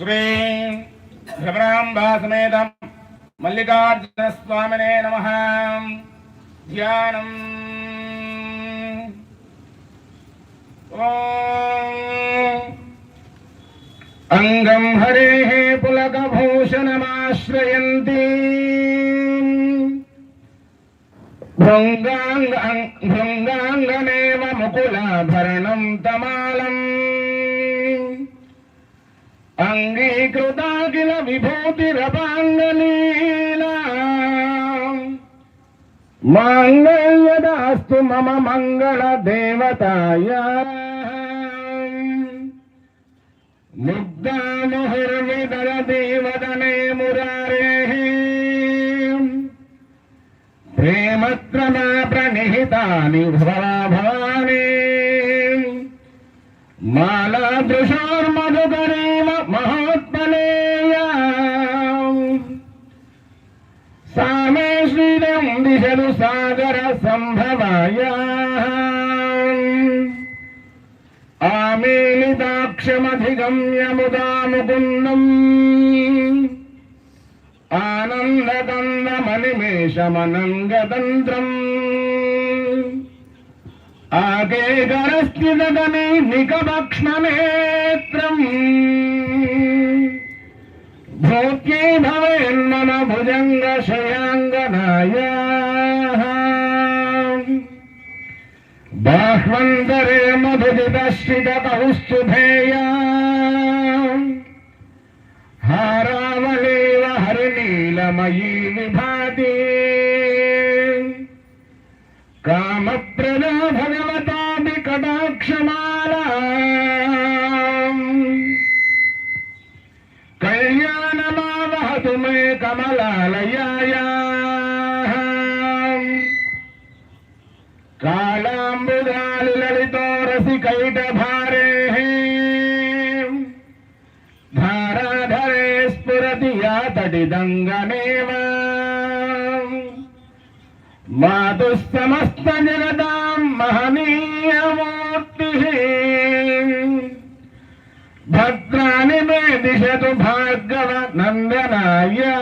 శ్రీ భ్రమరాంబా మల్లికార్జున స్వామినే నమ ధ్యానం అంగం హరే పులకభూషణమాశ్రయంతి భృంగాంగ భృంగాంగమేవ ముకులాభరణం తమాలం అంగీకృతాఖిల విభూతిరపాంగలీలా మాంగళ్యదాస్తు మమ మంగళ దేవతాయ. ముగ్ధాముహుర్విదల దేవదనే మురారే. ప్రేమత్రమా ప్రణిహితాని భవా భవాని మాలా దృశా దిశలు సాగర సంభవాయ ఆమేలితాక్షమధిగమ్య ముదాముకున్నం ఆనందకందమనిమేషమనంగతంత్రం ఆగేగరస్థితగని నికభక్ష్మనేత్రం భోగ్యే భవేన్మమ భుజంగ శయాంగనాయ బాహ్వంతరే మధుజితశ్రిత కౌస్తుభేయ హారావళేవ హరినీలమయీ తటిదంగనేవ మాతు జగదాం మహనీయమూర్తి. భద్రాని మే దిశతు భార్గవ నందనాయ్యా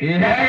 Yeah.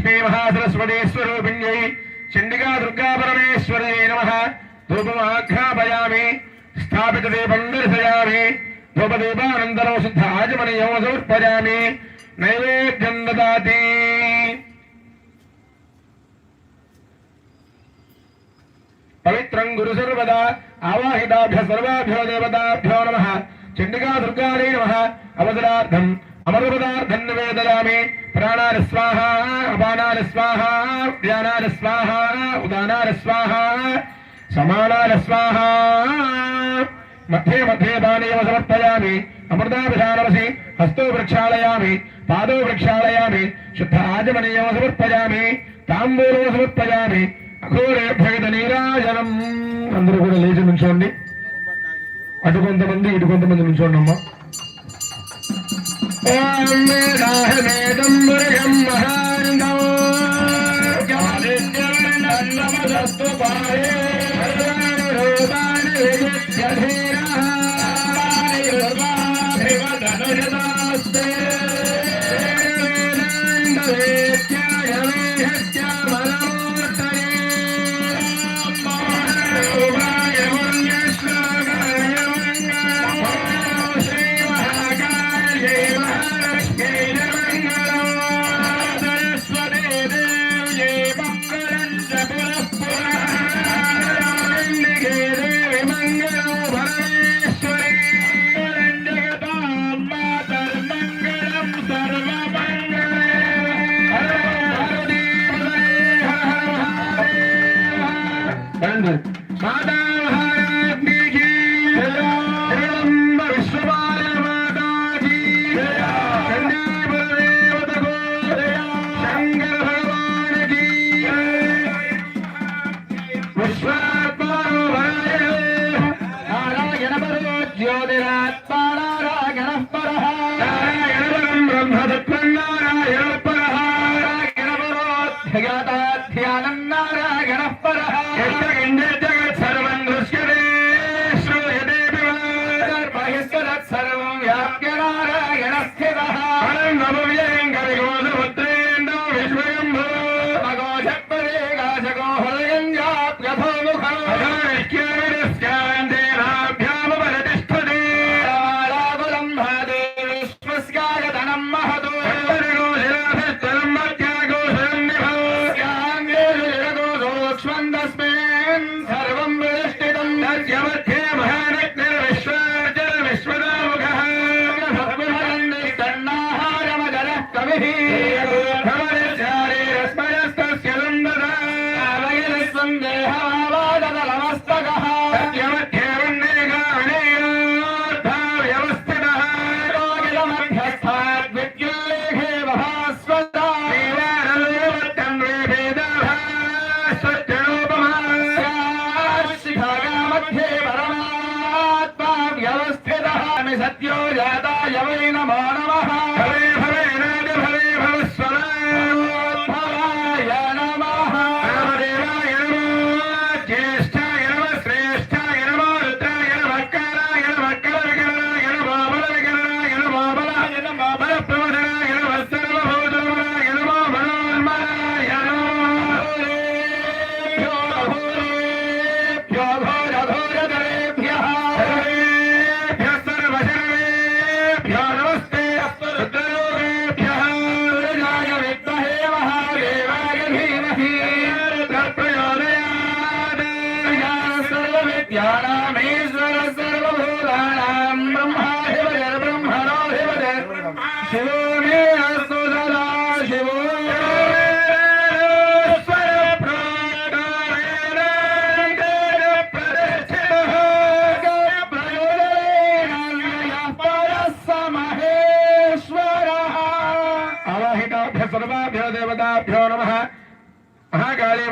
మహాలక్ష్మీ మహాసరస్వతీ స్వరూపిణ్యై చండికా దుర్గా పరమేశ్వరీ నమ. ధూపమాఘ్రాపయామి స్థాపిత దీపం దర్శయామి ధూపదీపానంతరం శుద్ధ ఆచమనీయం సమర్పయామి నైవేద్యం దాతి. పవిత్రం గురు సర్వదా. ఆవాహితాభ్య సర్వాభ్యో దేవతాభ్యో నమ. చండికా దుర్గాదే నమ. అవసరార్థం. అమరపదార్థం నివేదయామి ప్రాణాన స్వాహ అపానాన స్వాహ వ్యానాన స్వాహ ఉదానాన స్వాహ సమానాన స్వాహ మధ్యే మధ్యే పానీయం సమర్పయామి అమృతాభిధానమసి హస్తో వృక్షాళయామి పాదో వృక్షాళయామి శుద్ధ ఆజమనీయం సమర్పయామి తాంబూలం సమర్పయామి అఘోరేభ్యగత నీరాజనం అందరూ కూడా లేచి నుంచోండి. అటు కొంతమంది ఇటు కొంతమంది నుంచోండి అమ్మా ఓం వేదాహమేదం మురగం మహాంగం ఆదిత్యవర్ణన్నమదస్తు పారే సర్వాణి విజిత్య ధీరః ధనుజదాస్తే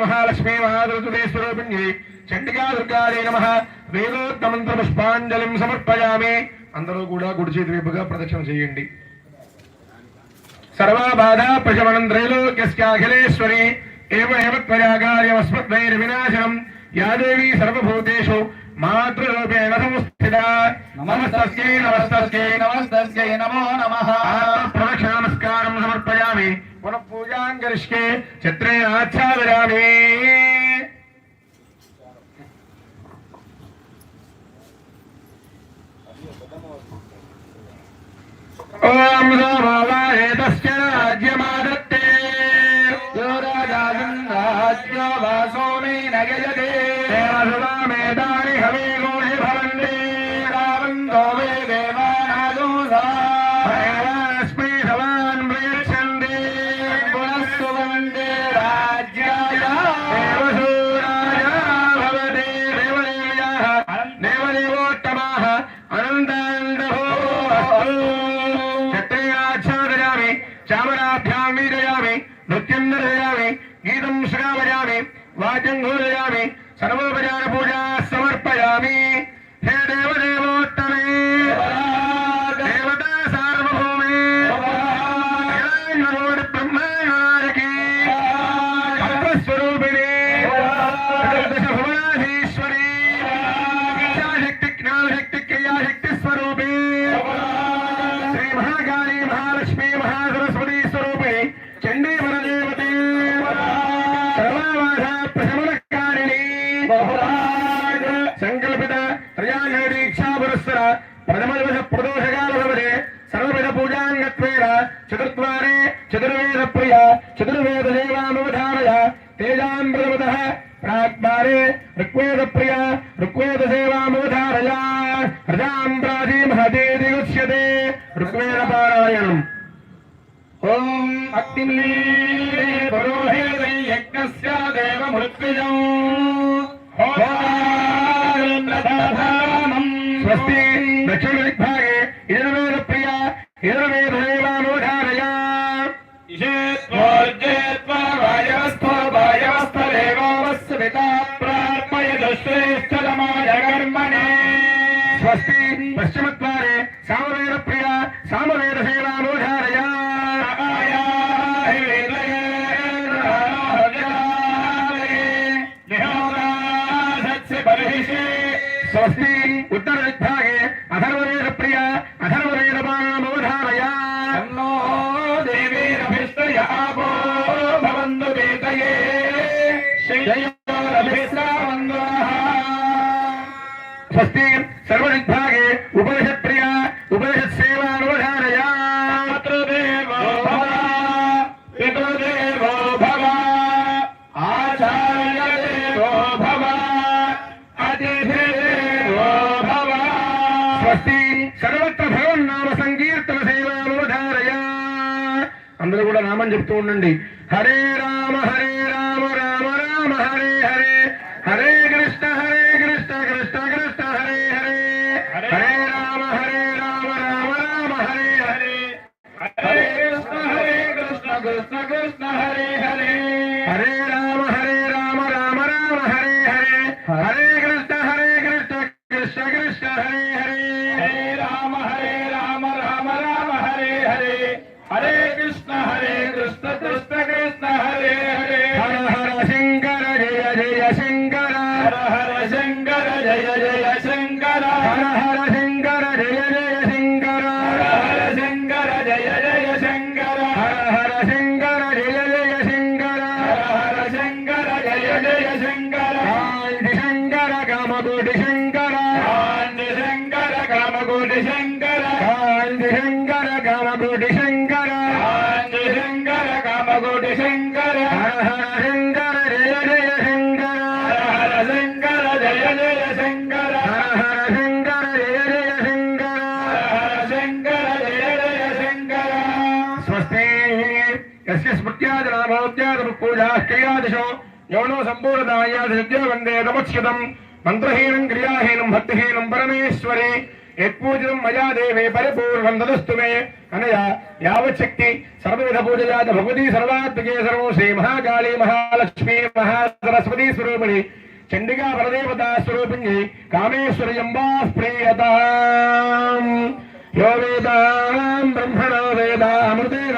మహాలక్ష్మీ మహాదుర్గే స్వరూపిణ్యై చండికా దుర్గాదే నమ. వేదోత్తమంత్ర పుష్పాంజలిం సమర్పయామి. అందరూ కూడా గుడి చేతి వైపుగా ప్రదక్షిణ చేయండి. సర్వాబాధ ప్రశమనం త్రైలోక్యస్యాఖిలేశ్వరి ఏవ ఏవ मातृरूपेण संस्थिता नमस्तस्यै नमस्तस्यै नमो नमः। प्रदक्षिण नमस्कारं समर्पयामि। पुनः पूजां करिष्ये चित्रेण आच्छादयामि ॐ सोमवारे तस्य राज्यमादत्ते वासो मे न यजते। मैदान हवे ஃபர்ஸ்ட் بستی கிரியாதிஷோ யோனோ சம்பூர்ணதாயாதிஷத்யோ வந்தே தமுச்சிதம் மந்திரஹீனம் கிரியாஹீனம் பக்திஹீனம் பரமேஸ்வரே यत्पूजितं मया देवे परिपूर्णं तदस्तु मे अनया यावच्छक्ति सर्वविधपूजया च भगवती सर्वात्मके सर्वं श्रीमहाकाली महालक्ष्मी महासरस्वती स्वरूपिणि चण्डिका परदेवता स्वरूपिणी कामेश्वर्यम्बाः प्रीयताम् यो वेदानां ब्रह्मणो वेदा अमृतेन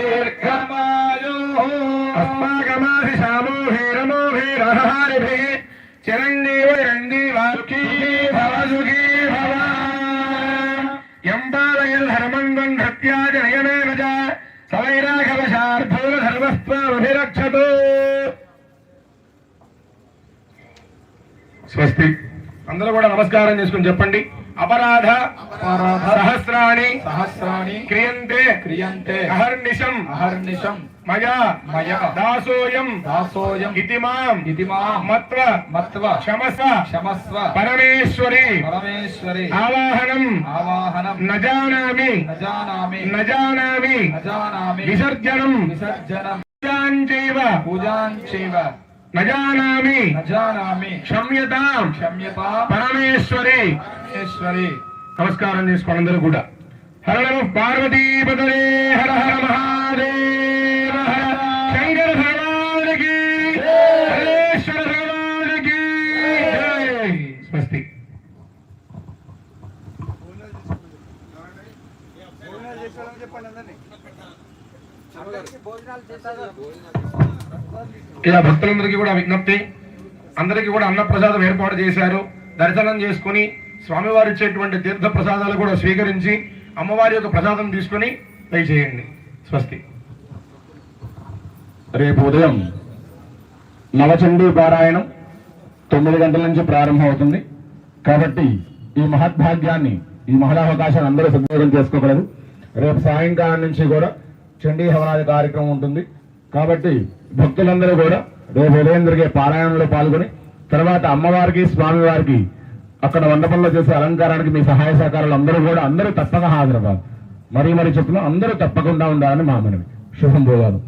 చేసుకుని చెప్పండి. అపరాధ సహస్రాణి సహస్రాణి క్రియంతే క్రియంతే అహర్నిశం అహర్నిశం మయా మయా దాసోయం దాసోయం ఇది మాం ఇది మత్వ మత్వ క్షమస క్షమస్వ పరమేశ్వరి పరమేశ్వరి ఆవాహనం ఆవాహనం నజానామి నజానామి నజానామి నజానామి విసర్జనం విసర్జనం పూజాం చైవ న జానామి. న జానామి. క్షమ్యతాం. క్షమ్యతా. పరమేశ్వరి. పరమేశ్వరి. నమస్కారం చేసుకోండి అందరూ కూడా. హర నమ పార్వతీపదే హర హర మహాదేవ హర శంకర భగవానికి హరేశ్వర భగవానికి. స్వస్తి. ఇలా భక్తులందరికీ కూడా విజ్ఞప్తి. అందరికీ కూడా అన్నప్రసాదం ఏర్పాటు చేశారు. దర్శనం చేసుకుని స్వామివారు ఇచ్చేటువంటి తీర్థ ప్రసాదాలు కూడా స్వీకరించి అమ్మవారి యొక్క ప్రసాదం తీసుకుని దయచేయండి. స్వస్తి. రేపు ఉదయం నవచండీ పారాయణం తొమ్మిది గంటల నుంచి ప్రారంభం అవుతుంది కాబట్టి ఈ మహద్భాగ్యాన్ని ఈ మహదావకాశాన్ని అందరూ సద్వినియోగం చేసుకోగలరు. రేపు సాయంకాలం నుంచి కూడా చండీ హవనాది కార్యక్రమం ఉంటుంది. కాబట్టి భక్తులందరూ కూడా రేపు ఉదయం జరిగే పారాయణంలో పాల్గొని తర్వాత అమ్మవారికి స్వామివారికి అక్కడ మండపంలో చేసే అలంకారానికి మీ సహాయ సహకారాలు అందరూ కూడా అందరూ తప్పక హాజరవ్వాలి. మరీ మరీ చెప్తున్నాం అందరూ తప్పకుండా ఉండాలని మా మనవి. శుభం పోవాలి